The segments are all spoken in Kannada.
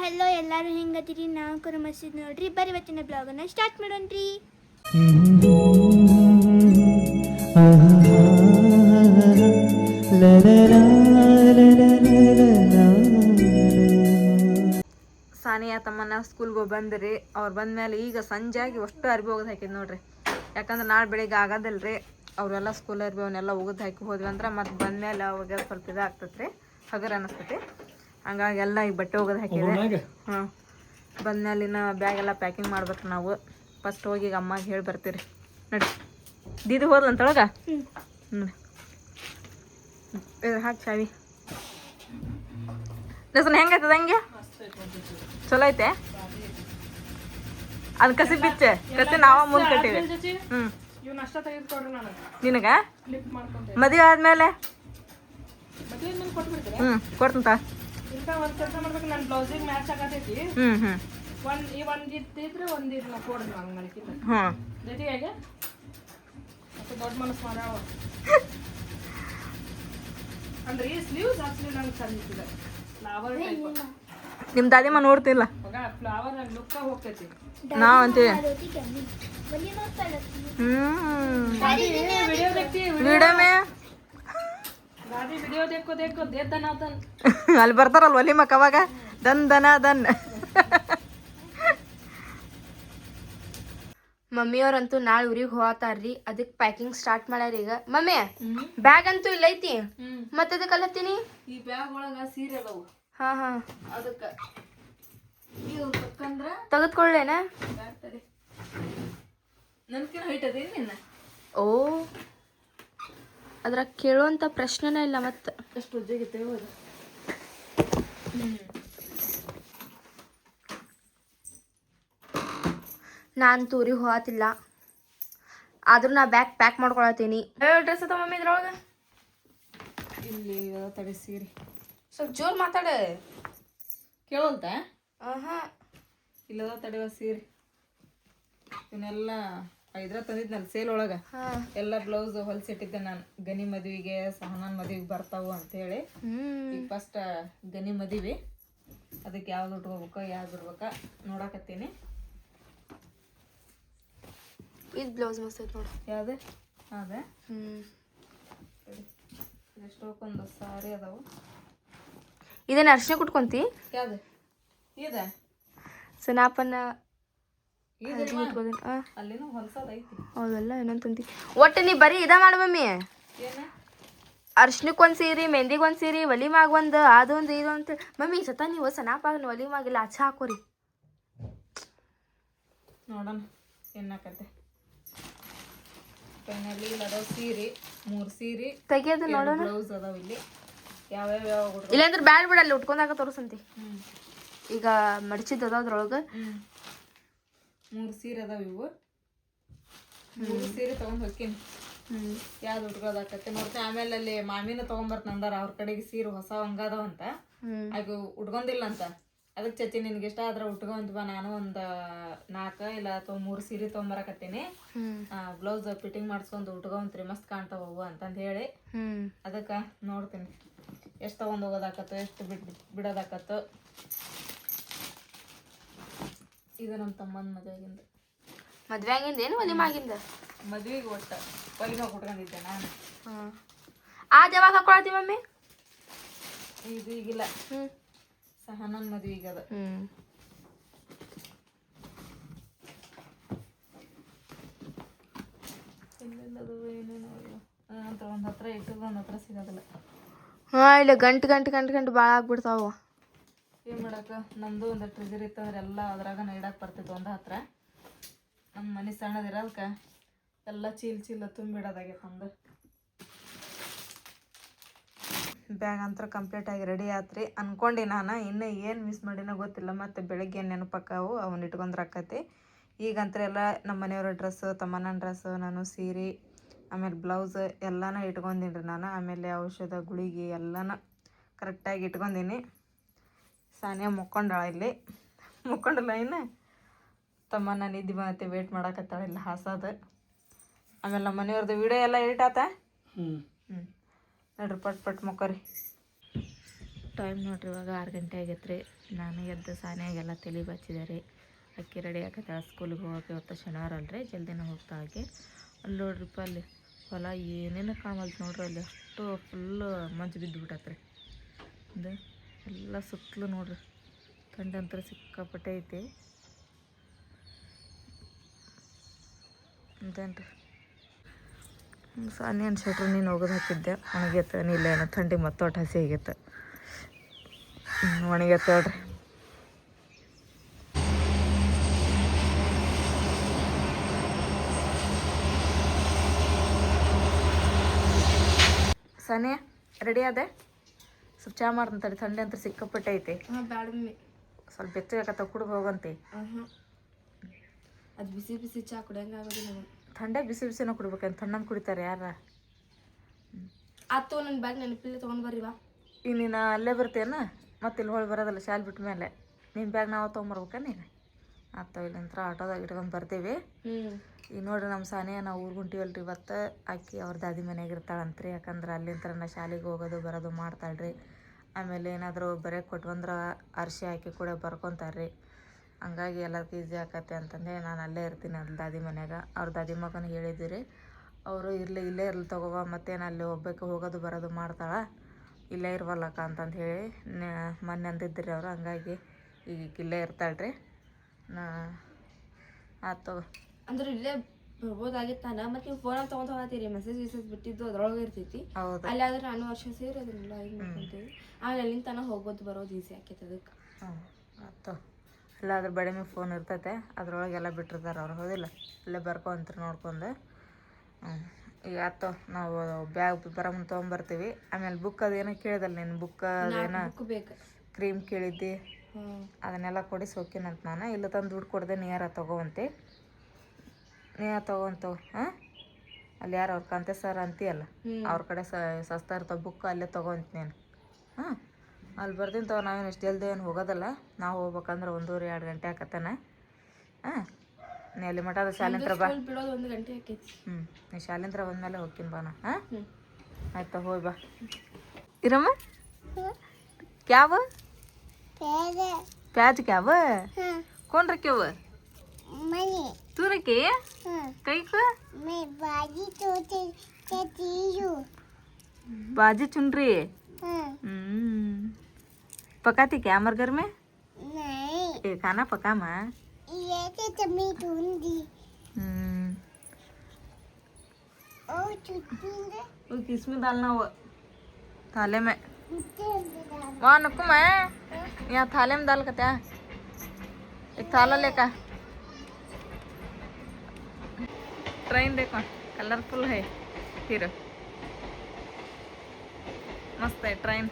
ಹಲೋ ಎಲ್ಲರೂ ಹೆಂಗದಿರಿ? ನಾವು ಕೂಡ ಮಸೀದ್ ನೋಡ್ರಿ. ಬರೀ ಇವತ್ತಿನ ಬ್ಲಾಗನ್ನು ಸ್ಟಾರ್ಟ್ ಮಾಡೋಣ್ರಿ. ಸಾನಿಯಾ ತಮ್ಮನ ಸ್ಕೂಲ್ಗೆ ಬಂದ್ರಿ. ಅವ್ರು ಬಂದ್ಮೇಲೆ ಈಗ ಸಂಜೆಯಾಗಿ ಅಷ್ಟು ಅರ್ಬಿ ಒಗದು ಹಾಕಿದ್ ನೋಡ್ರಿ. ಯಾಕಂದ್ರೆ ನಾಳೆ ಬೆಳಿಗ್ಗೆ ಆಗೋದಿಲ್ರಿ. ಅವರೆಲ್ಲ ಸ್ಕೂಲ್ ಅರ್ಬಿ ಅವನ್ನೆಲ್ಲ ಒಗದು ಹಾಕಿ ಹೋದ್ವಿ ಅಂದ್ರೆ ಮತ್ತೆ ಬಂದ್ಮೇಲೆ ಅವಾಗ ಸ್ವಲ್ಪ ಇದಾಗ್ತೈತ್ರಿ. ಹಗರ್ ಅನಿಸ್ತೈತಿ. ಹಂಗಾಗಿ ಎಲ್ಲ ಈಗ ಬಟ್ಟೆ ಹೋಗೋದು ಹಾಕಿದೆ. ಹಾಂ. ಬಂದ್ಮೇಲೆ ಇನ್ನು ಬ್ಯಾಗ್ ಎಲ್ಲ ಪ್ಯಾಕಿಂಗ್ ಮಾಡ್ಬೇಕು ನಾವು. ಫಸ್ಟ್ ಹೋಗಿ ಈಗ ಅಮ್ಮಗೆ ಹೇಳಿ ಬರ್ತೀರಿ. ನಡಿ. ದೀದಿ ಹೋದ್ಲಂತೊಳಗ ಹ್ಞೂ ಹಾಕಿ ಚಾವಿ. ಹೆಂಗೆ ಹೆಂಗೈತದ ಹಂಗೆ? ಚಲೋ ಐತೆ? ಅದ್ ಕಸಿ ಬಿಚ್ಚೆ. ಕಸಿ ನಾವ ಮುಂದೆ ಕಟ್ಟಿವಿ. ಹ್ಞೂ ನಿನಗ? ಮದುವೆ ಆದ್ಮೇಲೆ? ಹ್ಮ್ ಕೊಡ್ತಂತ. ನಿಮ್ ಒಂದು ಕೆಲಸ ಮಾಡ್ಬೇಕು ನನ್ನ ಬ್ಲೌಸಿಂಗ್ ಮ್ಯಾಚ್ ಹ್ಮ್ ಈ ಕೊಡ್ರಿ ಹಾ. ದೊಡ್ಡ ಮನಸ್ಸು ಅಂದ್ರೆ ಸ್ಲೀವ್ಸ್ ನಂಗೆ ಫ್ಲವರ್ ನಿಮ್ಮ ದಾದಿಮ್ಮ ನೋಡ್ತಿಲ್ಲ? ಫ್ಲವರ್ ಲುಕ್ಕ ಹೋಗ್ತೈತಿ. ನಾವ್ ಅಂತೀವಿ. ಹ್ಮ್. ವಿಡಿಯೋ ಮೇ? ಅಲ್ಲಿ ಬರ್ತಾರಲ್ವ ಒಲಿ ಮಕ್ಕ ಅವಾಗ? ದನ್ ದನ ದನ್. ಮಮ್ಮಿಯವ್ರಂತೂ ನಾಳೆ ಊರಿಗೆ ಹೋಗತಾರ್ರಿ. ಅದಕ್ಕೆ ಪ್ಯಾಕಿಂಗ್ ಸ್ಟಾರ್ಟ್ ಮಾಡ್ಯಾರ ಈಗ. ಮಮ್ಮಿ ಬ್ಯಾಗ್ ಅಂತೂ ಇಲ್ಲ ಐತಿ? ಮತ್ತೆ ಅದಕ್ಕೆ ಅಲ್ಲತ್ತೀನಿ ಈ ಬ್ಯಾಗ್ ಒಳಗ ಸೀರೆ ಹಾ ಹಾ. ಅದಕ್ಕೆ. ಓ. ಅದ್ರಾಗ ಕೇಳುವಂತ ಪ್ರಶ್ನೆನೇ ಇಲ್ಲ ಮತ್ತೆ. ಎಷ್ಟು ನಾನು ತೂರಿ ಹೋಗತ್ತಿಲ್ಲ ಆದ್ರೂ ನಾ ಬ್ಯಾಗ್ ಪ್ಯಾಕ್ ಮಾಡ್ಕೊಳತ್ತೀನಿ. ಡ್ರೆಸ್ ಅದ ಮಮ್ಮಿ ಇದ್ರೊಳಗೆ? ಇಲ್ಲಿ ಅದ ತಡಿ ಸೀರೆ. ಸ್ವಲ್ಪ ಜೋರ್ ಮಾತಾಡ. ಕೇಳುವಂತ ಆಹಾ. ಇಲ್ಲದ ತಡೆವ ಸೀರೆ. ಇವನ್ನೆಲ್ಲ ಐದ್ರ ತಂದಿದ್ನಲ್ಲ ಸೇಲ್ ಒಳಗ. ಎಲ್ಲ ಬ್ಲೌಸ್ ಹೊಲ್ಸಿಟ್ಟಿದ್ದೆ ನಾನು. ಗನಿ ಮದ್ವಿಗೆ ಸಹನಾನ್ ಮದ್ವಿಗೆ ಬರ್ತಾವು ಅಂತ ಹೇಳಿ. ಈಗ ಫಸ್ಟ್ ಗನಿ ಮದುವೆ. ಅದಕ್ಕೆ ಯಾವ್ದು ಉಟ್ಕೋಬೇಕ ಯಾವ್ದು ಬಿಡ್ಬೇಕ ನೋಡಾಕತ್ತೀನಿ. ಇದು ಬ್ಲೌಸ್ ಮಸ್ತ್ ಐತೆ ನೋಡಿ. ಯಾವ್ದು? ಅದೇ. ಎಷ್ಟೊಂದು ಸಾರಿ. ಅದಾವು. ಇದನ್ನ ಅರ್ಶಿನ ಕುಟ್ಕೊಂತಿ? ಯಾವ್ದು? ಇದೆ? ಸನಾಪನ್ನ ಇದೆ ಇಟ್ಕೋದಿನ ಆ ಅಲ್ಲಿನೂ ಹೊಲ್ಸೋದೈತಿ ಹೌದಲ್ಲ ಇನ್ನೊಂದು ತಂತಿ ಒಟ್ಟು ನೀ ಬರೀ ಇದ ಮಾಡು ಮಮ್ಮಿ. ಅರ್ಶನಕ್ಕೆ ಒಂದು ಸೀರೆ ಮೆಹಂದಿಗೆ ಒಂದು ಸೀರೆ ಒಲಿಮಾಗ ಒಂದು ಅದೊಂದು ಇದೊಂದು ಮಮ್ಮಿ ಸತ ನೀವು ಸನಾಪಾಗ ಒಲಿಮಾಗಿಲ್ಲ ಅಚ್ಚ ಹಾಕೋರಿ. ನೋಡೋಣ ಏನಾಕತ್ತೆ ಫೈನಲಿ ಇಲ್ಲಿ ಅದಾವ ಸೀರೆ ಮೂರು ಸೀರೆ ತೆಗಿಯೋದು ನೋಡೋಣ. ಬ್ಲೌಸ್ ಅದಾವ ಇಲ್ಲಿ. ಯಾವ್ಯಾವ ಯಾವ ಇಲ್ಲಾಂದ್ರೆ ಬ್ಯಾಡ್ ಬಿಡಲ್ಲ ಉಟ್ಕೊಂಡಾಗ ತೋರಿಸಂತಿ. ಈಗ ಮಡಚಿದ್ದು ಅದ ಅದ್ರೊಳಗೆ ಮೂರು ಸೀರೆ ಅದಾವ ಇವು. ಮೂರು ಸೀರೆ ತೊಗೊಂಡು ಹೋಗ್ತೀನಿ ಯಾವ್ದು ಉಟ್ಕೋದಾಕತ್ತೆ ನೋಡ್ತೀನಿ ಆಮೇಲೆ ಅಲ್ಲಿ ಮಾಮಿನ ತೊಗೊಂಬರ್ತ ಅಂದಾರ ಅವ್ರ ಕಡೆಗೆ ಸೀರೆ ಹೊಸ ಹಂಗದಾವ ಅಂತ. ಆಗ ಉಟ್ಕೊಂಡಿಲ್ಲ ಅಂತ. ಅದಕ್ಕೆ ಚಚ್ಚಿ ನಿನ್ಗೆ ಇಷ್ಟ ಆದ್ರೆ ಉಟ್ಕೊಂತ ಬಾ ನಾನು ಒಂದು ನಾಲ್ಕು ಇಲ್ಲ ಅಥವಾ ಮೂರು ಸೀರೆ ತೊಗೊಂಬರಕತ್ತೀನಿ. ಬ್ಲೌಸ್ ಫಿಟ್ಟಿಂಗ್ ಮಾಡಿಸ್ಕೊಂಡು ಉಟ್ಕೊಂತ್ರಿ ಮಸ್ತ್ ಕಾಣ್ತಾವ ಅಂತಂದು ಹೇಳಿ. ಅದಕ್ಕೆ ನೋಡ್ತೀನಿ. ಎಷ್ಟು ತೊಗೊಂಡು ಹೋಗೋದಾಕತ್ತೋ ಎಷ್ಟು ಬಿಡ್ ಬಿಡೋದಾಕತ್ತೋ ಇದು ನಮ್ಮ ತಮ್ಮನ ಮದುವೆಗಿಂದ ಮದ್ವೆ ಆಗಿಂದ ಏನು ಒಲಿಮಾಗಿಂದ ಮದ್ವೆಗೆ ಒಟ್ಟು. ಪೈನ ಕೊಟ್ಕೊಂಡಿದ್ದೆ ನಾನು. ಹಾಂ. ಆ ಯಾವಾಗ ಹಾಕೊಳತಿ ಮಮ್ಮಿ? ಇದು ಈಗಿಲ್ಲ. ಹ್ಞೂ ಸಹನನ್ ಮದ್ವೆಗೆ ಅದ. ಹ್ಞೂ ಏನೇನೋ ಅಂತ ಒಂದು ಹತ್ರ ಇಟ್ಟು ಒಂದು ಹತ್ರ ಸಿಗೋದಿಲ್ಲ. ಹಾಂ ಇಲ್ಲ ಗಂಟು ಗಂಟು ಗಂಟು ಗಂಟು ಭಾಳ ಆಗ್ಬಿಡ್ತಾವ. ಏನು ಮಾಡಕ್ಕೆ ನಮ್ಮದು ಒಂದು ಟ್ರೆಜರ್ ಇತ್ತಂದ್ರೆ ಎಲ್ಲ ಅದ್ರಾಗ ಇಡಕ್ಕೆ ಬರ್ತಿತ್ತು ಒಂದು ಹತ್ರ. ನಮ್ಮ ಮನೆ ಸಣ್ಣದಿರಲ್ಕ ಎಲ್ಲ ಚೀಲ್ ಚೀಲ ತುಂಬಿಡೋದಾಗೈತೆ ನಮ್ದು. ಬ್ಯಾಗ್ ಅಂತ ಕಂಪ್ಲೀಟ್ ಆಗಿ ರೆಡಿ ಆತ್ರಿ. ಅನ್ಕೊಂಡೆ ನಾನು, ಇನ್ನು ಏನು ಮಿಸ್ ಮಾಡಿನೋ ಗೊತ್ತಿಲ್ಲ, ಮತ್ತು ಬೆಳಗ್ಗೆ ನೆನಪಕ್ಕಾವು ಅವನ್ನ ಇಟ್ಕೊಂಡ್ರಾಕತಿ ಈಗಂತ್ರ ಎಲ್ಲ ನಮ್ಮ ಮನೆಯವ್ರ ಡ್ರೆಸ್ ತಮ್ಮನ ಡ್ರೆಸ್ ನಾನು ಸೀರೆ, ಆಮೇಲೆ ಬ್ಲೌಸ್ ಎಲ್ಲನೂ ಇಟ್ಕೊಂಡೀನಿ ನಾನು. ಆಮೇಲೆ ಔಷಧ, ಗುಳಿಗೆ ಎಲ್ಲನೂ ಕರೆಕ್ಟಾಗಿ ಇಟ್ಕೊಂಡೀನಿ ಸಾನಿಯಾ ಮುಕ್ಕೊಂಡಾಳ ಇಲ್ಲಿ. ಮುಕ್ಕೊಂಡಿಲ್ಲ ತಮ್ಮ ನಾನು ನಿದ್ದೆ ಬಂದೈತೆ ವೇಟ್ ಮಾಡಕತ್ತಾಳ ಇಲ್ಲಿ ಹಾಸದ. ಆಮೇಲೆ ನಮ್ಮ ಮನೆಯವ್ರದ್ದು ವಿಡಿಯೋ ಎಲ್ಲ ಎಡಿಟ್ ಆತ? ಹ್ಞೂ ನೋಡ್ರಿ ಪಟ್ ಪಟ್ ಮುಕ್ಕರಿ ಟೈಮ್ ನೋಡ್ರಿ ಇವಾಗ ಆರು ಗಂಟೆ ಆಗೈತೆ ರೀ ನಾನು ಎದ್ದು ಸಾನಿಯಾಗೆಲ್ಲ ತಲೆ ಬಚ್ಚಿದ್ದಾರೆ ರೀ. ಅಕ್ಕಿ ರೆಡಿ ಆಗತ್ತೆ ಸ್ಕೂಲಿಗೆ ಹೋಗೋಕೆ ಇವತ್ತು ಶನಿವಾರ ಅಲ್ರಿ ಜಲ್ದಿನ ಹೋಗ್ತಾ ಹಾಗೆ. ಅಲ್ಲಿ ನೋಡ್ರಿಪ್ಪ ಅಲ್ಲಿ ಹೊಲ ಏನೇನು ಕಾಣಲ್ತು ನೋಡ್ರಿ ಅಲ್ಲಿ ಅಷ್ಟು ಫುಲ್ಲು ಮಂಜು ಬಿದ್ದು ಬಿಟ್ಟತ್ರಿ. ಎಲ್ಲ ಸುತ್ತಲೂ ನೋಡ್ರಿ. ಕಂಡಂತರ ಸಿಕ್ಕಾಪಟ್ಟೆ ಐತಿ. ಅಂತೇನ್ರಿ ಸಾನಿಯನ್ ಶೆಟ್ರು ನೀನು ಹೋಗೋದು ಹಾಕಿದ್ದೆ. ಒಣಗೈತೆ ನೀಲ್ಲ ಏನೋ ಥಂಡಿ ಮತ್ತೊಟ್ಟು ಹಸಿ ಆಗೈತೆ ಒಣಗೈತೆ ನೋಡ್ರಿ ಸಾನಿಯಾ ರೆಡಿ ಅದೇ ಸ್ವಲ್ಪ ಚಾ ಮಾಡ್ತಂತಾರೆ ಥಂಡಿ ಅಂತ ಸಿಕ್ಕಾಪಟ್ಟೆ ಐತೆ. ಸ್ವಲ್ಪ ಬೆಚ್ಚಗಾಕತ್ತ ಕುಡ್ದು ಹೋಗಂತೆ. ಅದು ಬಿಸಿ ಬಿಸಿ ಚಾ ಕುಡಿಯಂಗೆ ಆಗೋದಿಲ್ಲ ಥಂಡೆ ಬಿಸಿ ಬಿಸಿನ ಕುಡ್ಬೇಕಂತ ತಣ್ಣಂದು ಕುಡಿತಾರೆ ಯಾರ? ಆತು ನನ್ನ ಬ್ಯಾಗ್ ನೆನಪಿಲ್ಲ ತೊಗೊಂಡು ಬರ್ರಿ ಬಾ. ಈಗ ನೀನು ಅಲ್ಲೇ ಬರ್ತೀಯನ? ಮತ್ತೆ ಇಲ್ಲಿ ಹೊಳ್ ಬರೋದಲ್ಲ ಶಾಲೆ ಬಿಟ್ಟ ಮೇಲೆ. ನಿನ್ನ ಬ್ಯಾಗ್ ನಾವು ತೊಗೊಂಬರ್ಬೇಕ ನೀನು? ಆತ ಇಲ್ಲಂತ್ರ ಆಟೋದಾಗ ಇಟ್ಕೊಂಡು ಬರ್ತೀವಿ. ಈಗ ನೋಡ್ರಿ ನಮ್ಮ ಸಾನೆ ನಾವು ಊರಿಗೆ ಹೊಂಟಿವಲ್ರಿ ಇವತ್ತು. ಆಕಿ ಅವ್ರ ದಾದಿ ಮನೆಯಾಗ ಇರ್ತಾಳಂತ್ರಿ. ಯಾಕಂದ್ರೆ ಅಲ್ಲಿಂತ್ರ ನಾ ಶಾಲೆಗೆ ಹೋಗೋದು ಬರೋದು ಮಾಡ್ತಾಳ್ರಿ. ಆಮೇಲೆ ಏನಾದರೂ ಬರೆಯಕ್ಕೆ ಕೊಟ್ಟು ಬಂದ್ರೆ ಅರ್ಶಿ ಹಾಕಿ ಕೂಡ ಬರ್ಕೊಂತಾರ್ರಿ. ಹಂಗಾಗಿ ಎಲ್ಲದಕ್ಕೂ ಈಸಿ ಆಕತ್ತೆ ಅಂತಂದೆ ನಾನು ಅಲ್ಲೇ ಇರ್ತೀನಿ ಅಲ್ಲಿ ದಾದಿ ಮನ್ಯಾಗ. ಅವ್ರ ದಾದಿ ಮಗನ ಹೇಳಿದ್ವಿ ರೀ ಅವರು ಇರಲಿ ಇಲ್ಲೇ ಇರ್ಲಿ ತಗೋವ ಮತ್ತೇನು ಅಲ್ಲಿ ಹೋಗ್ಬೇಕು ಹೋಗೋದು ಬರೋದು ಮಾಡ್ತಾಳ. ಇಲ್ಲೇ ಇರ್ವಲ್ಲಕ್ಕ ಅಂತಂದು ಹೇಳಿ ಮೊನ್ನೆ ಅಂದಿದ್ರಿ ಅವರು. ಹಂಗಾಗಿ ಈಗ ಇಲ್ಲೇ ಇರ್ತಾಳ್ರಿ. ನಾ ಆತು. ಅಂದ್ರೆ ಇಲ್ಲೇ ಬರ್ಬೋದಾಗಿತ್ತಾನ? ಮತ್ತೆ ನೀವು ಫೋನ್ ತಗೊಂಡ್ ಹೋಗತ್ತೀರಿ ಮೆಸೇಜ್ ಗಿಸೇಜ್ ಬಿಟ್ಟಿದ್ದು ಅದ್ರೊಳಗೆ ಇರ್ತೈತಿ. ಹೌದು. ಅಲ್ಲಿ ಆದ್ರೆ ನಾನು ವರ್ಷ ಸೇರಿ ಅದನ್ನೆಲ್ಲ ಇದು ಮಾಡ್ಕೊಂತೀವಿ. ಆಮೇಲೆ ಅಲ್ಲಿಂದ ತನಕ ಹೋಗೋದು ಬರೋದು ಈಸಿ ಆಕೈತೆ ಅದಕ್ಕೆ. ಹ್ಞೂ ಆಯ್ತು ಎಲ್ಲ ಅದ್ರ ಬಡಿ ಮೇಲೆ ಫೋನ್ ಇರ್ತೈತೆ ಅದ್ರೊಳಗೆಲ್ಲ ಬಿಟ್ಟಿರ್ತಾರೆ ಅವ್ರು ಹೌದಿಲ್ಲ? ಅಲ್ಲೇ ಅಂತ ನೋಡ್ಕೊಂಡು. ಹ್ಞೂ ಈಗ ಆಯ್ತು ನಾವು ಬ್ಯಾಗ್ ಬರೋ ಮುಂದೆ ತೊಗೊಂಬರ್ತೀವಿ. ಆಮೇಲೆ ಬುಕ್ ಅದೇನೋ ಕೇಳಿದಲ್ಲ ನೀನು ಬುಕ್ ಅದೇನೋ ಬುಕ್. ಕ್ರೀಮ್ ಕೇಳಿದ್ದಿ? ಅದನ್ನೆಲ್ಲ ಕೊಡಿಸಿ ಸೋಕಿನಂತ ನಾನು. ಇಲ್ಲ ತಂದು ದುಡ್ಡು ಕೊಡದೆ ನೀರ ತಗೋವಂತೆ. ನೀರ ತಗೋಂತವು ಹಾಂ? ಅಲ್ಲಿ ಯಾರು ಅವ್ರ ಕಂತೆ ಸರ್ ಅಂತೀಯಲ್ಲ ಅವ್ರ ಕಡೆ ಸಸ್ತಾ ಇರ್ತವೆ ಬುಕ್ ಅಲ್ಲೇ ತಗೋಂತ ನೀನು. ಹಾಂ? ಅಲ್ಲಿ ಬರ್ತೀನಿ ತಗೋ ನಾವೇನು ಇಷ್ಟು ಜಲ್ದಿ ಏನು ಹೋಗೋದಲ್ಲ. ನಾವು ಹೋಗ್ಬೇಕಂದ್ರೆ ಒಂದೂವರೆ ಎರಡು ಗಂಟೆ ಆಕತ್ತಾನ. ಹಾಂ? ನೀ ಅಲ್ಲಿ ಮಠ ಅದು ಶಾಲೆಂತ್ರ ಬಾ. ಹ್ಞೂ ನೀ ಶಾಲೆಂತ್ರ ಬಂದಮೇಲೆ ಹೋಗ್ತೀನಿ ಬಾ ನಾ. ಹಾಂ? ಆಯ್ತು ಹೋಯ್ ಬಾ. ಇರಮ್ಮ? प्याज क्या वो हाँ। कौन रखे वो मैंने तू रखे को मैं बाजी हूँ बाजी चुन रही है पकाती क्या हमारे घर में नहीं खाना पका माँ ये तो तुम्हें वो किसमें डालना वो थाले में वहाँ नको मैं यहाँ थाले में डाल के क्या एक थाला लेकर ट्रेन देखो कलरफुल है फिर ಮಸ್ತ್ ಐತೆ ಟ್ರೈನ್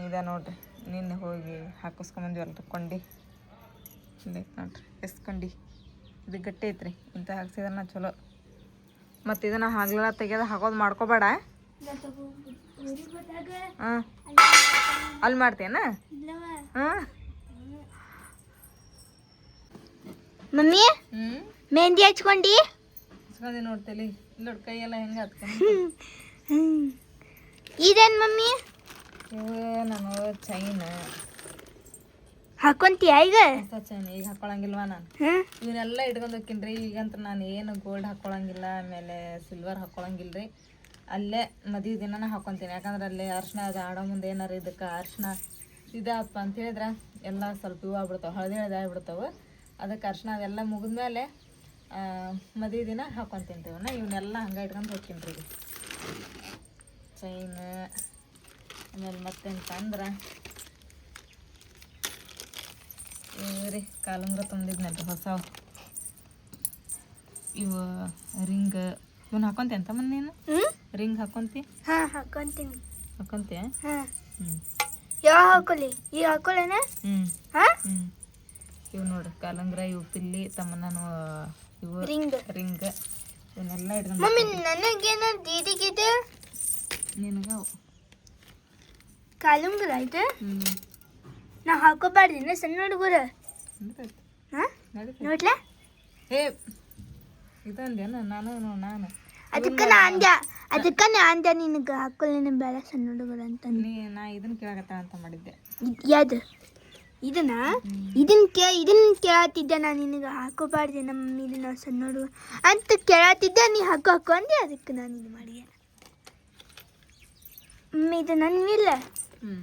ಇದೆ ನೋಡ್ರಿ ನಿನ್ನೆ ಹೋಗಿ ಹಾಕಿಸ್ಕೊಂಬಂದ್ವಲ್ರಿ ಕೊಂಡಿ ಇಲ್ಲಿ ನೋಡ್ರಿ ಎಸ್ಕೊಂಡಿ ಇದು ಗಟ್ಟಿ ಐತ್ರಿ ಇಂಥ ಹಾಕ್ಸಿದ್ರೆ ಚಲೋ ಮತ್ತು ಇದನ್ನ ಹಗ್ಲೆಲ್ಲ ತೆಗೆದು ಹಾಕೋದು ಮಾಡ್ಕೋಬೇಡ. ಹಾಂ. ಅಲ್ಲಿ ಮಾಡ್ತೇನ ಹಾಂ. ಮಮ್ಮಿ ಮೆಹಂದಿ ಹಚ್ಕೊಂಡಿ? ಇಸ್ಕೊಂಡಿ ನೋಡ್ತೇಲಿ ನೋಡ್ ಕೈಯೆಲ್ಲ ಹೆಂಗೆ ಹತ್ಕೊಂಡು ಇದೇನ್ ಮಮ್ಮಿ? ಇವು ನಾನು ಚೈನ್. ಹಾಕೊಂತೀಯ ಈಗ? ಚೈನ್ ಈಗ ಹಾಕೊಳಂಗಿಲ್ವಾ ನಾನು? ಇವನ್ನೆಲ್ಲ ಇಟ್ಕೊಂಡು ಹೋಗ್ತೀನಿ ಈಗಂತ ನಾನು ಏನು ಗೋಲ್ಡ್ ಹಾಕೊಳಂಗಿಲ್ಲ ಆಮೇಲೆ ಸಿಲ್ವರ್ ಹಾಕೊಳಂಗಿಲ್ರಿ. ಅಲ್ಲೇ ಮದಿ ದಿನನ ಹಾಕೊತೀನಿ. ಯಾಕಂದ್ರೆ ಅಲ್ಲಿ ಅರ್ಶಿನ ಅದು ಆಡೋ ಮುಂದೆ ಏನಾರು ಇದಕ್ಕೆ ಅರ್ಶಿನ ಇದಪ್ಪ ಅಂತ ಹೇಳಿದ್ರೆ ಎಲ್ಲ ಸ್ವಲ್ಪ ಇವು ಆಗ್ಬಿಡ್ತಾವೆ ಹಳದಿ ಹಳದಿ ಆಗ್ಬಿಡ್ತಾವೆ. ಅದಕ್ಕೆ ಅರ್ಶಿನ ಅದೆಲ್ಲ ಮುಗಿದ್ಮೇಲೆ ಮದಿ ದಿನ ಹಾಕೊಂತೀನಿ ರೀ ಇವನ್ನ ಇವನ್ನೆಲ್ಲ ಹಂಗೆ ಇಟ್ಕೊಂಡು ಹೋಗ್ತೀನಿ ರೀ ಚೈನ್ ಆಮೇಲೆ ಮತ್ತೆಂತ ಅಂದ್ರೆ ಇವು ರೀ ಕಾಲುಂಗ್ರ ತಂದಿದ್ನಲ್ರಿ ಹೊಸವು ಇವು ರಿಂಗ್ ಇವನ್ ಹಾಕೊಂತಿ ಅಂತ ಮನ್ ನೀನು? ಹ್ಮ್? ರಿಂಗ್ ಹಾಕೊಂತಿ? ಹಾ ಹಾಕೊಂತೀನಿ. ಹಾಕೊಂತಿ ಹಾ. ಹ್ಞೂ ಯಾವ ಹಾಕೊಳ್ಳಿ ಈ ಹಾಕೊಲೇನ ಹ್ಞೂ ಹಾ? ಇವು ನೋಡ್ರಿ ಕಾಲುಂಗ್ರ ಇವು ಪಿಲ್ಲಿ ತಮ್ಮನನು ಇವು ರಿಂಗ್. ರಿಂಗ್. ಇವನ್ನೆಲ್ಲ ಇಟ್ಕೊಂಡು ಮಮ್ಮಿ ನನಗೇನ ದೀದಿಗಿದೆ? ನಿನಗ ಕಾಲುಂಗ್ರ ಆಯ್ತು ಹ್ಞೂ ನಾ ಹಾಕೋಬಾರ್ದಿನ ಸಣ್ಣ ಹುಡುಗರು. ಹಾಂ? ನೋಡ್ಲಾ? ಏ ಇದಂದೇನ ನಾನು ನಾನು ಅದಕ್ಕೆ ನಾ ಅಂದ್ಯ? ಅದಕ್ಕೆ ನಾ ಅಂದ್ಯಾ ನಿನಗೆ ಹಾಕೊಳ್ಳೇನ ಬೇಡ ಸಣ್ಣ ಹುಡುಗರು ಅಂತ ನೀ ನಾ ಇದನ್ನ ಕೇಳಾಕತ್ತ ಅಂತ ಮಾಡಿದ್ದೆ. ಯಾವ್ದು? ಇದನ್ನ? ಇದನ್ನ ಕೇ ಇದನ್ನ ಕೇಳತ್ತಿದ್ದೆ ನಾನು ನಿನಗೆ? ಹಾಕೋಬಾರ್ದೆ ನಮ್ಮ ಮಮ್ಮಿ ನಾವು ಸಣ್ಣ ಹುಡುಗ ಅಂತ ಕೇಳತ್ತಿದ್ದೆ ನೀ ಹಾಕೋ ಹಾಕೋ ಅಂದೆ ಅದಕ್ಕೆ ನಾನು ಇದು ಮಾಡಿದೆ. ಮಮ್ಮಿ ಇದು ನನ್ನಿಲ್ಲ. ಹ್ಞೂ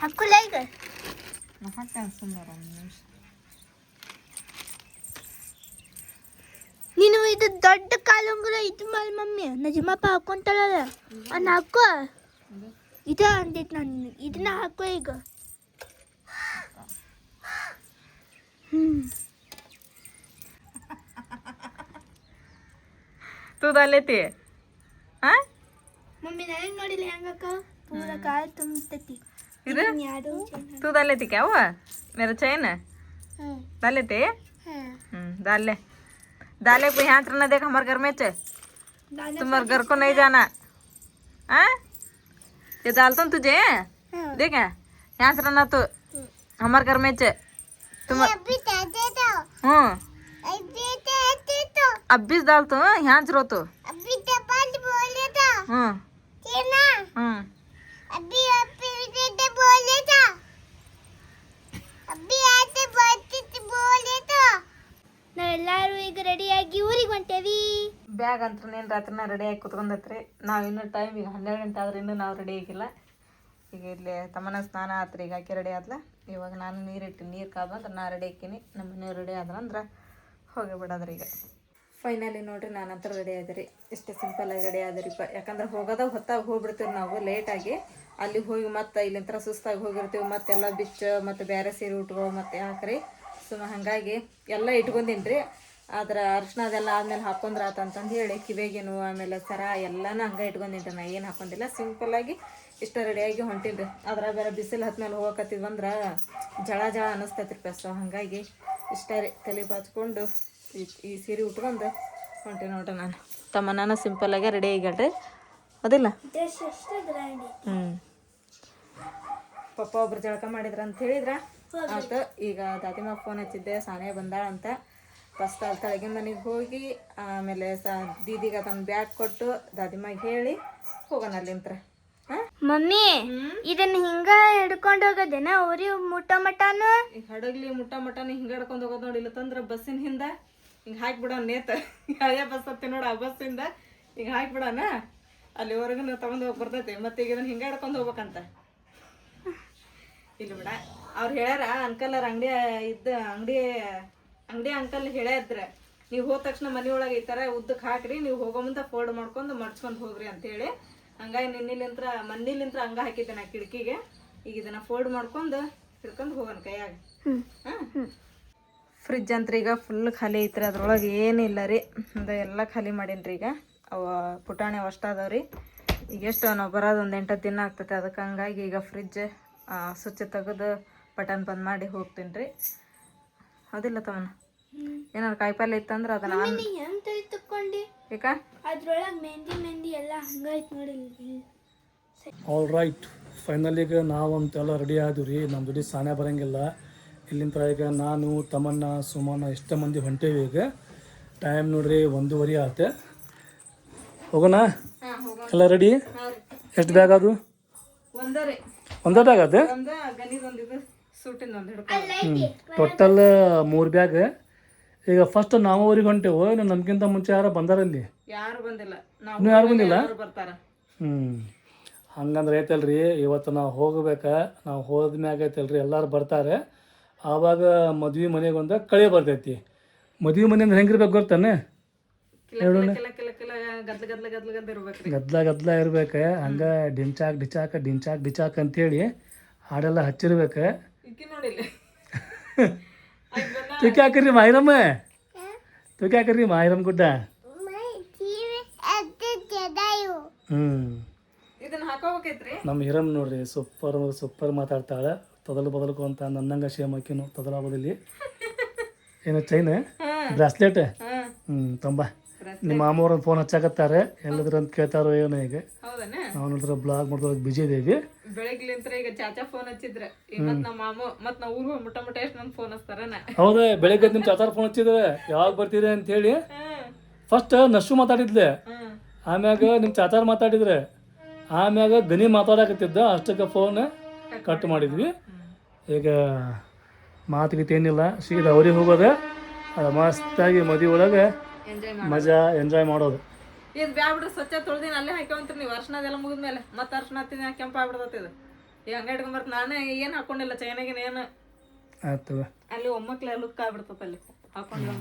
ಹಾಕೊಳ್ಳ ಈಗ? ಹಾಕ್ತಾನೆ ಸುಮ್ಮನೆ ಒಂದು ನಿಮಿಷ ನೀನು ಇದು ದೊಡ್ಡ ಕಾಲುಂಗುರ ಇದು ಮಾಡಿ ಮಮ್ಮಿ. ನಜಮಪ್ಪ ಹಾಕೊಂತಾಳಲ್ಲ. ಅನ್ನ ಹಾಕೋ. ಇದ ಅಂದಿತ್ತು ನಾನು ಇದನ್ನ ಹಾಕೋ ಈಗ. ಹ್ಮ್. ತೂದಲ್ಲೈತಿ ಹಾ ಮಮ್ಮಿ ನನಗೆ ನೋಡಿಲ್ಲ ಹೆಂಗಕ್ಕ? ಪೂರ ಕಾಲು ತುಂಬತೈತಿ. ಇದು ಯಾರು तू डाले थी क्या हुआ मेरा चैन ಹ್ಞೂ डाले थे ಹಾಂ हम्म डाल ले डाले को यहाँ ना देख हमारे घर में चे तुम्हारे घर को नहीं जाना हाँ ये डालता हूँ तुझे हाँ। देख यहाँ से रहना तू हमारे घर में चे तुम हम्म अब भी डाल तू यहाँ से रो तू हम्म हम्म अभी अभी दे बोले था अभी आते बोलते बोले था ನಾವೆಲ್ಲರೂ ಈಗ ರೆಡಿಯಾಗಿ ಊರಿಗೆ ಹೊಂಟೇವಿ ಬ್ಯಾಗ್ ಅಂತ ನೀನು ರಾತ್ರಿನ ರೆಡಿ ಆಗಿ ಕುತ್ಕೊಂಡತ್ರಿ ನಾವು ಇನ್ನೂ ಟೈಮ್ ಈಗ ಹನ್ನೆರಡು ಗಂಟೆ ಆದ್ರೆ ಇನ್ನೂ ನಾವು ರೆಡಿ ಆಗಿಲ್ಲ ಈಗ ಇಲ್ಲಿ ತಮ್ಮನ ಸ್ನಾನ ಆತ್ರಿ ಈಗ ಆಕೆ ರೆಡಿ ಆದ್ಲ ಇವಾಗ ನಾನು ನೀರಿಟ್ಟು ನೀರು ಕಾದಂದ್ರೆ ನಾ ರೆಡಿ ಆಕೀನಿ ನಮ್ಮ ಮನೆಯವ್ರು ರೆಡಿ ಆದ್ರಂದ್ರೆ ಹೋಗಿ ಬಿಡೋದ್ರಿ ಈಗ ಫೈನಲಿ ನೋಡ್ರಿ ನಾನಂತರ ರೆಡಿ ಆದ್ರಿ ಇಷ್ಟೇ ಸಿಂಪಲ್ ಆಗಿ ರೆಡಿ ಆದ್ರಿಪ್ಪ ಯಾಕಂದ್ರೆ ಹೋಗೋದಾಗ ಹೊತ್ತಾಗ ಹೋಗ್ಬಿಡ್ತೀವಿ ನಾವು ಲೇಟಾಗಿ ಅಲ್ಲಿ ಹೋಗಿ ಮತ್ತೆ ಇಲ್ಲಿಂತ್ರ ಸುಸ್ತಾಗಿ ಹೋಗಿರ್ತೀವಿ ಮತ್ತೆಲ್ಲ ಬಿಚ್ಚ, ಮತ್ತು ಬೇರೆ ಸೀರೆ ಉಟ್ಗಳು ಮತ್ತೆ ಹಾಕ್ರಿ ಸುಮ್ಮ ಹಾಗಾಗಿ ಎಲ್ಲ ಇಟ್ಕೊಂಡಿನ್ರಿ ಆದ್ರೆ ಅರ್ಶಿನ ಅದೆಲ್ಲ ಆದ್ಮೇಲೆ ಹಾಕೊಂಡ್ರ ಆತಂತಂದು ಹೇಳಿ ಕಿವಿಗೇನು, ಆಮೇಲೆ ಸರ ಎಲ್ಲನೂ ಹಂಗೆ ಇಟ್ಕೊಂಡಿದ್ದೆ ನಾ. ಏನು ಹಾಕೊಂಡಿಲ್ಲ. ಸಿಂಪಲ್ಲಾಗಿ ಇಷ್ಟ ರೆಡಿಯಾಗಿ ಹೊಂಟೀನಿ ರೀ. ಅದ್ರ ಬೇರೆ ಬಿಸಿಲು ಹತ್ಮೇಲೆ ಹೋಗಕತ್ತಿದ್ವಂದ್ರೆ ಜಳ ಜಳ ಅನ್ನಿಸ್ತೈತ್ರಿ ಪೆಸ್ಟ್ ಹಾಗಾಗಿ ಇಷ್ಟ ರೀ. ತಲೆ ಬಾಚ್ಕೊಂಡು ಈ ಈ ಸೀರೆ ಉಟ್ಕೊಂಡು. ಹೊಂಟೆ ನೋಡ್ರಿ ನಾನು. ತಮ್ಮ ನಾನು ಸಿಂಪಲ್ಲಾಗೆ ರೆಡಿ ಆಗ್ಯಾಳ್ರಿ ಅದಿಲ್ಲ ಹ್ಞೂ ಪಪ್ಪ ಒಬ್ರು ಜಳಕ ಮಾಡಿದ್ರ ಅಂತ ಹೇಳಿದ್ರ? ಆಯ್ತು ಈಗ ದಾದಿಮ ಫೋನ್ ಹಚ್ಚಿದ್ದೆ ಸಾನೆ ಬಂದಾಳ ಅಂತ. ಫಸ್ಟ್ ಅಲ್ಲಿ ತಳಗಿನ ಮನೆಗೆ ಹೋಗಿ ಆಮೇಲೆ ಸ ದೀದಿಗೆ ಅದನ್ನ ಬ್ಯಾಗ್ ಕೊಟ್ಟು ದಾದಿಮಾಗ ಹೇಳಿ ಹೋಗೋಣ ಅಲ್ಲಿಂತ್ರ ಹಾಂ? ಮಮ್ಮಿ ಇದನ್ನ ಹಿಂಗ ಹಿಡ್ಕೊಂಡು ಹೋಗೋದೇನ? ಅವ್ರಿ ಮುಟ್ಟ ಮಟನು ಹಡಗ್ಲಿ ಮುಟ್ಟ ಮಟನ ಹಿಂಗ ಹಿಡ್ಕೊಂಡು ಹೋಗೋದ್ ನೋಡಿಲ್ಲ ತಂದ್ರ ಬಸ್ಸಿನ ಹಿಂದೆ. ಹಿಂಗೆ ಹಾಕ್ಬಿಡೋಣ ನೇತ. ಹಳೆಯ ಬಸ್ ಹತ್ತಿ ನೋಡು ಆ ಬಸ್ಸಿಂದ ಈಗ ಹಾಕ್ಬಿಡೋಣ ಅಲ್ಲಿವರೆಗೂ ತಗೊಂಡು ಹೋಗಿ ಬರ್ತೈತಿ. ಮತ್ತೆ ಈಗ ಇದನ್ನ ಹಿಂಗೆ ಹಿಡ್ಕೊಂಡು ಹೋಗ್ಬೇಕಂತ. ಇಲ್ಲ ಬಿಡ. ಅವ್ರು ಹೇಳ್ಯಾರ ಅಂಕಲ್ ಅವ್ರ ಅಂಗಡಿ ಇದ್ದ ಅಂಗಡಿ ಅಂಗಡಿ ಅಂಕಲ್ ಹೇಳ್ಯಾದ್ರ ನೀವು ಹೋದ ತಕ್ಷಣ ಮನೆ ಒಳಗೆ ಈ ಥರ ಉದ್ದಕ್ಕೆ ಹಾಕ್ರಿ ನೀವು ಹೋಗೋ ಮುಂದೆ ಫೋಲ್ಡ್ ಮಾಡ್ಕೊಂಡು ಮಡ್ಸ್ಕೊಂಡು ಹೋಗ್ರಿ ಅಂತೇಳಿ. ಹಂಗಾಗಿ ನಿನ್ನಿಲಿಂತ್ರ ಮನ್ನಿಲಿಂತ್ರ ಹಂಗ ಹಾಕಿದ್ದೆ ನಾ ಕಿಟಕಿಗೆ. ಈಗ ಇದನ್ನ ಫೋಲ್ಡ್ ಮಾಡ್ಕೊಂಡು ಹಿಡ್ಕೊಂಡು ಹೋಗೋಣ ಕೈಯಾಗ. ಫ್ರಿಜ್ ಅಂತ ಈಗ ಫುಲ್ ಖಾಲಿ ಐತ್ರಿ ಅದ್ರೊಳಗೆ ಏನಿಲ್ಲ ರೀ. ಅದ ಎಲ್ಲ ಖಾಲಿ ಮಾಡೀನಿ ಈಗ. ಅವ ಪುಟಾಣಿ ಅಷ್ಟು ಅದಾವ ರೀ. ಈಗ ಎಷ್ಟು ನಾವು ಬರೋದು ಒಂದು ಎಂಟತ್ತು ದಿನ ಆಗ್ತೈತೆ ಅದಕ್ಕೆ ಹಂಗಾಗಿ ಈಗ ಫ್ರಿಜ್ ಸ್ವಿಚ್ ತೆಗೆದು ಬಟನ್ ಬಂದ್ ಮಾಡಿ ಹೋಗ್ತೀನಿ ರೀ. ಅದಿಲ್ಲ ತಮ್ಮನ ಏನಾರು ಕಾಯಿಪಲ್ಲೆ ಇತ್ತಂದ್ರೆ ಅದನ್ನ ಯಾಕ ಅದ್ರೊಳಗೆ ಮೆಹಂದಿ ಮೆಹಂದಿ ಎಲ್ಲ ಹಂಗೈತ್ ನೋಡಿ ಆಲ್ ರೈಟ್ ಫೈನಲ್ ಈಗ ನಾವಂತೆಲ್ಲ ರೆಡಿ ಆದ್ವಿ ರೀ. ನಮ್ಮ ದುಡಿ ಸಾನೆ ಬರೋಂಗಿಲ್ಲ. ಇಲ್ಲಿಂದ ಈಗ ನಾನು ತಮ್ಮಣ್ಣ ಸುಮನ ಎಷ್ಟೋ ಮಂದಿ ಹೊಂಟೇವಿ ಈಗ. ಟೈಮ್ ನೋಡ್ರಿ ಒಂದೂವರೆ ಆತೆ. ಹೋಗೋಣ? ಎಲ್ಲ ರೆಡಿ ಎಷ್ಟು ಬ್ಯಾಗ್ ಅದು? ಒಂದೇ ಬ್ಯಾಗ್ ಅದು? ಹ್ಞೂ ಟೋಟಲ್ ಮೂರು ಬ್ಯಾಗ್ ಈಗ ಫಸ್ಟ್ ನಾವು ಊರಿಗೆ ಹೊಂಟೇವು ಇನ್ನು ನಮ್ಗಿಂತ ಮುಂಚೆ ಯಾರು ಬಂದಾರಲ್ಲಿ ಯಾರು ಬಂದಿಲ್ಲ. ಇನ್ನೂ ಯಾರು ಬಂದಿಲ್ಲ? ಹ್ಞೂ ಹಂಗಂದ್ರೆ ಐತಲ್ರಿ ಇವತ್ತು ನಾವು ಹೋಗ್ಬೇಕು ನಾವು ಹೋದ್ಮ್ಯಾಗ ಐತಲ್ರಿ ಎಲ್ಲರೂ ಬರ್ತಾರೆ. ಆವಾಗ ಮದ್ವೆ ಮನೆಗೆ ಒಂದು ಕಳೆ ಬರ್ತೈತಿ. ಮದ್ವೆ ಮನೆ ಅಂದ್ರೆ ಹೆಂಗಿರ್ಬೇಕು ಗೊತ್ತಾನೆ ಗದ್ಲ ಗದ್ಲ ಇರ್ಬೇಕು ಹಂಗೆ ಡಿಂಚಾಕ್ ಡಿಚಾಕ್ ಡಿಂಚಾಕ್ ಡಿಚಾಕ್ ಅಂತೇಳಿ ಹಾಡೆಲ್ಲ ಹಚ್ಚಿರ್ಬೇಕು. ತುಕಿ ಹಾಕ್ರಿ ಮಾಯಿರಮ್ಮ. ತುಕಿ ಹಾಕ್ರಿ ಮಾಯಿರಮ್ಮ ಗುಡ್ಡ. ಹ್ಞೂ ನಮ್ಮ ಹಿರಮ್ ನೋಡ್ರಿ ಸೂಪರ್ ಸೂಪರ್ ಮಾತಾಡ್ತಾಳೆ. ತೊದಲು ಬದಲಕು ಅಂತ ನನ್ನಂಗ ಸೇಮ್ ಹಾಕಿನ ತೊದಲ ಬದಲಿ ಏನು ಚೈನ್? ಬ್ರಾಸ್ಲೆಟ್? ಹ್ಞೂ ತಂಬ. ನಿಮ್ಮ ಮಾಮವ್ರ ಫೋನ್ ಹಚ್ಚಾಕತ್ತಾರೆ. ಎಲ್ಲದ್ರ ಅಂತ ಕೇಳ್ತಾರೋ ಏನೋ ಈಗ. ನಾವು ನೋಡಿದ್ರೆ ಬ್ಲಾಗ್ ಮಾಡ್ದೋಗಿ ಬಿಜಿ ದೇವಿ ಬೆಳಗ್ಲಿಂತ್ರ ಈಗ ಚಾಚಾ ಫೋನ್ ಹಚ್ಚಿದ್ರೆ. ಮತ್ ನಮ್ಮ ಮಾಮ ಮತ್ ನಾವು ಊರು ಮುಟ್ಟ ಮುಟ್ಟ ಎಷ್ಟ್ ಮಂದಿ ಫೋನ್ ಹಚ್ತಾರನ? ಹೌದಾ ಬೆಳಗ್ಗೆ ನಿಮ್ಮ ಚಾಚಾರ ಫೋನ್ ಹಚ್ಚಿದ್ರೆ ಯಾವಾಗ ಬರ್ತೀರಿ ಅಂತ ಹೇಳಿ ಫಸ್ಟ್ ನಶು ಮಾತಾಡಿದ್ಲೆ ಆಮ್ಯಾಗ ನಿಮ್ಮ ಚಾಚಾರ ಮಾತಾಡಿದ್ರೆ. ಆಮ್ಯಾಗ ಗನಿ ಮಾತಾಡಕತ್ತಿದ್ದ ಅಷ್ಟಕ್ಕೆ ಫೋನ್ ಕಟ್ ಮಾಡಿದ್ವಿ. ಈಗ ಮಾತುಗೀತೆ ಏನಿಲ್ಲ ಸೀದಾ ಅವ್ರಿಗೆ ಹೋಗೋದು ಅದು ಮಸ್ತಾಗಿ ಮದುವೆ ಒಳಗೆ ಮಜಾ ಎಂಜಾಯ್ ಮಾಡೋದು. ಇದು ಬ್ಯಾಬಿಡ್ರಿ ಸ್ವಚ್ಛ ತೊಳ್ದಿನ ಅಲ್ಲೇ ಹಾಕೊಂತೀರಿ ನೀವು. ಅರ್ಶನದೆಲ್ಲ ಮುಗಿದ್ಮೇಲೆ ಮತ್ತೆ ಅರ್ಶನ ಹತ್ತಿನ ಕೆಂಪ ಆಗ್ಬಿಡ್ತೈತಿ ಇದು. ಈಗ ಹಂಗೆ ಇಟ್ಕೊಂಬರ್ತ ನಾನೇ ಏನು ಹಾಕೊಂಡಿಲ್ಲ ಚೈನಾಗಿನ ಏನು. ಆಯ್ತು ಅಲ್ಲಿ ಒಮ್ಮಕ್ಲೆ ಲುಕ್ ಆಗ್ಬಿಡ್ತಪ್ಪ ಅಲ್ಲಿ. ಹಾಕೊಂಡು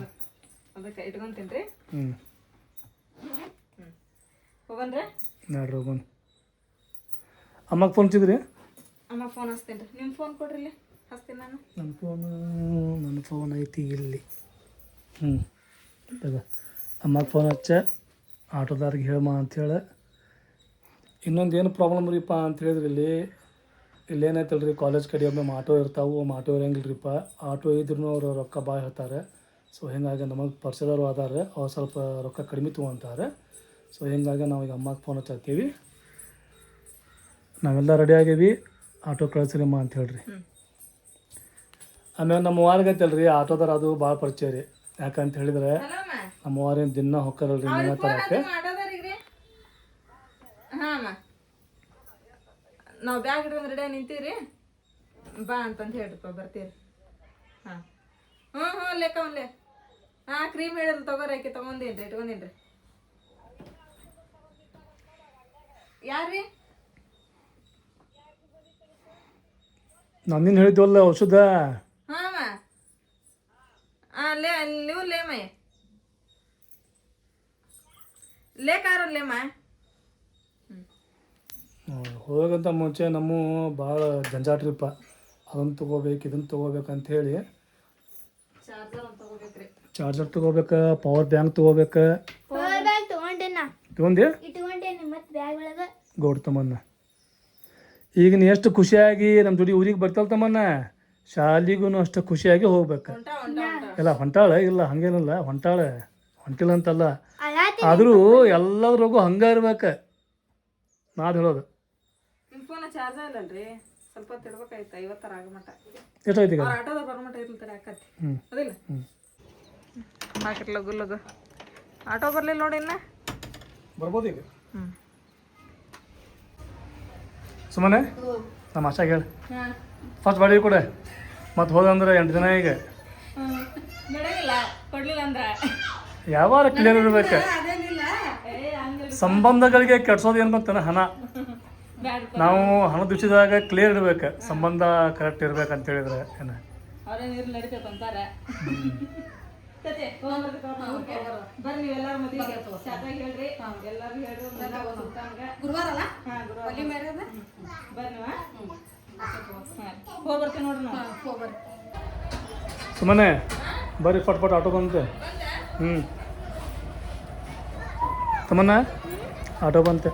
ಅದಕ್ಕೆ ಇಟ್ಕೊಂತೀನಿ. ರೀ ಹ್ಞೂ ಹೋಗನ್ರಿ ನೋಡ್ರಿ ಹೋಗೋಣ. ಅಮ್ಮಕ್ಕೆ ಫೋನ್ ಹಚ್ಚಿದ್ರಿ? ಅಮ್ಮ ಫೋನ್ ಹಚ್ತೇನೆ ನಿಮ್ಮ ಫೋನ್ ಕೊಡ್ರಿ ಇಲ್ಲಿ. ನಾನು. ನನ್ನ ಫೋನ್ ನನ್ನ ಫೋನ್ ಐತಿ ಇಲ್ಲಿ. ಹ್ಞೂ ತಗೋ. ಅಮ್ಮಗೆ ಫೋನ್ ಹಚ್ಚ. ಆಟೋದಾರಿಗೆ ಹೇಳಮ್ಮ ಅಂಥೇಳಿ ಇನ್ನೊಂದು ಏನು ಪ್ರಾಬ್ಲಮ್ ರೀಪ್ಪ ಅಂತ ಹೇಳಿದ್ರೆ ಇಲ್ಲಿ. ಇಲ್ಲಿ ರೀ ಕಾಲೇಜ್ ಕಡೆ ಒಮ್ಮೆ ಆಟೋ ಇರ್ತಾವೆ. ಒಮ್ಮೆ ಆಟೋ ಇರಂಗಿಲ್ರಿಪ್ಪ ಆಟೋ ಇದ್ರೂ ಅವರು ರೊಕ್ಕ ಭಾಳ ಹೇಳ್ತಾರೆ. ಸೊ ಹಿಂಗಾಗಿ ನಮಗೆ ಪರಿಸರವರು ಆದಾರೆ ಅವ್ರು ಸ್ವಲ್ಪ ರೊಕ್ಕ ಕಡಿಮೆ ತೊಗೊಂತಾರೆ. ಸೊ ಹಿಂಗಾಗಿ ನಾವು ಈಗ ಅಮ್ಮಗೆ ಫೋನ್ ಹಚ್ಚಾತೀವಿ ನಾವೆಲ್ಲ ರೆಡಿ ಆಗೀವಿ. ಆಟೋ ಕಳಿಸ್ರಿಮ್ಮ ಅಂತ ಹೇಳ್ರಿ. ಆಮೇಲೆ ನಮ್ಮ ವಾರಗೈತಲ್ರಿ ಆಟೋದಾರ ಅದು ಭಾಳ ಪರಿಚಯ ರೀ. ಯಾಕಂತ ಹೇಳಿದ್ರೆ ನಮ್ಮ ವಾರೇನು ದಿನ ಹೊಕ್ಕರಲ್ರಿ ಮನೆ ತರಕ್ಕೆ. ನಾವು ಬ್ಯಾಗ್ ಇಟ್ಕೊಂಡು ರೆಡಿ ನಿಂತೀರಿ ಬಾ ಅಂತಂದು ಹೇಳ್ರಿಪ್ಪ ಬರ್ತೀರಿ ಹಾಂ. ಹ್ಞೂ ಹ್ಞೂ ಲೆಕ್ಕ ಒಂದ್ಲೆ ಹಾಂ ಕ್ರೀಮ್ ಹೇಳಿದ್ರು ತಗೋರಿ ಆಕೆ ತೊಗೊಂಡೇನ್ರಿ ಇಟ್ಕೊಂಡೇನ್ರಿ. ಯಾರ್ರಿ? ನಂದಿನ ಹೇಳಿದ್ವಲ್ಲ ಔಷಧ? ಹಾಂ ಲೇ ನೀವು ಲೇಮಯ್ಯ ಲೇಕಾರು ಲೇಮ ಹೋಗಂತ ಮುಂಚೆ ನಮ್ಮ ಭಾಳ ಜಂಜಾಟ್ರಿಪ್ಪ. ಅದನ್ನು ತೊಗೋಬೇಕು ಇದನ್ನು ತೊಗೋಬೇಕು ಅಂತ ಹೇಳಿ. ಚಾರ್ಜರ್ ಅಂತ ತಗೋಬೇಕ್ರಿ. ಚಾರ್ಜರ್ ತೊಗೋಬೇಕು ಪವರ್ ಬ್ಯಾಂಕ್ ತೊಗೋಬೇಕು. ಪವರ್ ಬ್ಯಾಂಕ್ ತಗೊಂಡೇನ? ತೊಗೊಂಡಿ? ಇಟ್ಕೊಂಡೇನಿ ಮತ್ತೆ ಬ್ಯಾಗ್ ಒಳಗೆ. ಗೌಡ್ ತಮ್ಮನ್ನ ಈಗ ನೀ ಎಷ್ಟು ಖುಷಿಯಾಗಿ ನಮ್ಮ ಜೋಡಿ ಊರಿಗೆ ಬರ್ತಲ್ ತಮ್ಮನ್ನ? ಶಾಲಿಗೂ ಅಷ್ಟು ಖುಷಿಯಾಗಿ ಹೋಗ್ಬೇಕು. ಎಲ್ಲ ಇಲ್ಲ ಹೊಂಟಾಳ ಇಲ್ಲ ಹಂಗೇನಲ್ಲ ಹೊಂಟಾಳ ಹೊಂಟಿಲ್ಲ ಅಂತಲ್ಲ. ಆದರೂ ಎಲ್ಲದ್ರಾಗೂ ಹಂಗೆ ಇರ್ಬೇಕು ಮಾತು ಹೇಳೋದು. ಎಷ್ಟೈತಿ ಹಾಕಿರ್ ಲಗು ಆಟೋ ಬರ್ಲಿಲ್ಲ ನೋಡಿ ಇನ್ನ? ಬರ್ಬೋದು ಈಗ ಹ್ಞೂ ಸುಮ್ಮನೆ ನಮ್ಮ ಆಶಾಗ ಹೇಳಿ. ಫಸ್ಟ್ ಬಾಡಿಗೆ ಕೊಡೆ. ಮತ್ತೆ ಹೋದಂದ್ರೆ ಎಂಟು ದಿನ ಈಗ. ಯಾವಾಗ ಕ್ಲಿಯರ್ ಇರ್ಬೇಕು? ಸಂಬಂಧಗಳಿಗೆ ಕೆಡ್ಸೋದು ಏನು ಗೊತ್ತೇನ? ಹಣ. ನಾವು ಹಣ ವಿಷಯದಾಗ ಕ್ಲಿಯರ್ ಇರ್ಬೇಕು. ಸಂಬಂಧ ಕರೆಕ್ಟ್ ಇರ್ಬೇಕು ಅಂತ ಹೇಳಿದ್ರೆ ಏನು? ತತೆ, ಹೋಗ್ಬರ್ರಿ ತಗೋ, ಊರ್ಗೆ. ಬರ್ರಿ. ನೀವೆಲ್ಲಾರು ಮದ್ವಿಗೆ ಶಾಪ್ರಾಗ್ ಹೇಳ್ರಿ. ಎಲ್ಲಾರು ಹೇಳ್ರಿ ಗುರುವಾರ ಅಲ್ಲ? ಹಾ ಗುರುವಾರ. ಬರ್ರಿ ನೀವು ಹೋಗಿ ಬರ್ತೀವಿ ನೋಡ್ರಿ ನಾವು. ಹೋಗ್ಬರ್ರಿ ಸುಮ್ಮನೆ ಬರ್ರಿ. ಫಟ್ ಫಟ್ ಆಟೋ ಬಂತೆ. ಹ್ಞೂ ತಮ್ಮನ್ನ ಆಟೋ ಬಂತೆ.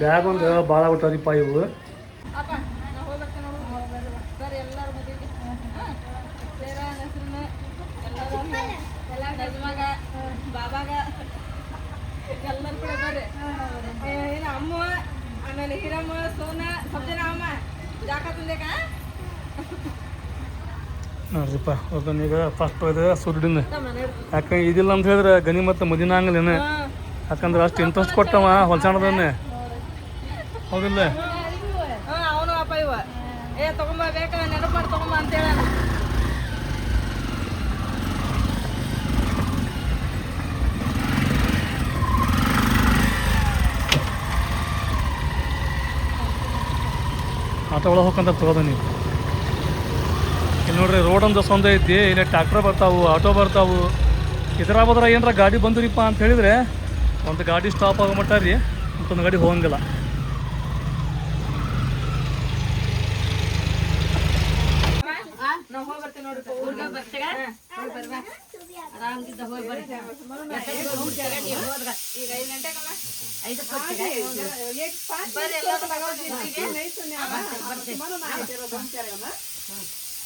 ಬ್ಯಾಗ್ ಒಂದು ಭಾಳ ಬಿಟ್ಟಾರಿಪ್ಪ ಇವು ಅಪ್ಪ ನಾ ಹೋಗಿ ಬರ್ತೀನಿ ನೋಡು ಬರ್ರಿ ಎಲ್ಲಾರು ಮದ್ವಿಗೆ ಹಾಂ ಸೇರ ಹೆಸ್ರನ್ನ ಎಲ್ಲಾರು ಎಲ್ಲ ಯಜಮಾಗ ಬಾಬಾಗ ಎಲ್ಲರೂ ಕೂಡ ಬರ್ರಿ ಏ, ಏನು ಅಮ್ಮ ಆಮೇಲೆ ಹಿರಮ್ಮ ಸೋನ ಸ್ವಲ್ಪ ಜನ ಅಮ್ಮ ಜಾಕ ತುಂದೇಕ ನೋಡ್ರಿಪ್ಪ ಅದನ್ನೀಗ ಫಸ್ಟ್ ಇದು ಸುರುಡಿನ ಮನೆ ಯಾಕೆ ಇದಿಲ್ಲ ಅಂತ ಹೇಳಿದ್ರೆ ಗನಿ ಮತ್ತು ಮದಿನ ಆಗಲೇನ ಯಾಕಂದ್ರೆ ಅಷ್ಟು ಇಂಟ್ರೆಸ್ಟ್ ಕೊಟ್ಟವ ಹೊಲ್ಸಾಣದನ್ನೇ ಹೌದಿಲ್ಲ? ಆಟೋ ಒಳಗೆ ಹೋಗ್ಕಂತ ತಗೋದ ನೀವು ಇಲ್ಲಿ ನೋಡ್ರಿ ರೋಡ್ ಅಂತ ಸೊಂದ ಐತಿ ಇಲ್ಲಿ ಟ್ರ್ಯಾಕ್ಟರ್ ಬರ್ತಾವು ಆಟೋ ಬರ್ತಾವು. ಇದ್ರ ಬದ್ರ ಏನಾರ ಗಾಡಿ ಬಂದ್ರಿಪ್ಪ ಅಂತ ಹೇಳಿದ್ರೆ ಒಂದು ಗಾಡಿ ಸ್ಟಾಪ್ ಆಗೋ ಮಟ್ಟ ರೀ, ಮತ್ತೊಂದು ಗಾಡಿ ಹೋಗಂಗಿಲ್ಲ. ಐದು ಗಂಟೆಗಮ್ಮ ಐದು ಬರ್ರಿ ಎಲ್ಲರೂ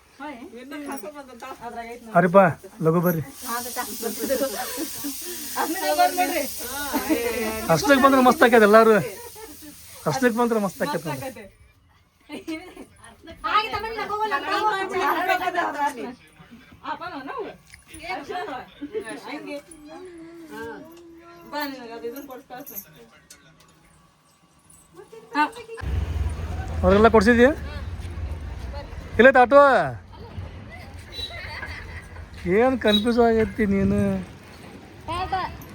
ಅರಿಪ್ಪ ಲಘು ಬರ್ರಿ. ಅಷ್ಟಕ್ಕೆ ಬಂದ್ರೆ ಮಸ್ತ್ ಆಕೈತೆ ಎಲ್ಲಾರು. ಅಷ್ಟಕ್ಕೆ ಬಂದ್ರೆ ಮಸ್ತ್ ಆಕೈತೆ. ಅವ್ರಿಗೆಲ್ಲ ಕೊಡ್ಸಿದ್ಯಾ? ಇಲ್ಲ ಆಟೋ ಏನು ಕನ್ಫ್ಯೂಸ್ ಆಗೈತಿ ನೀನು?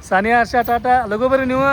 ಸಾನಿಯಾ ಹರ್ಷ ಟಾಟಾ ಲಘು ಬರ್ರಿ ನೀವು.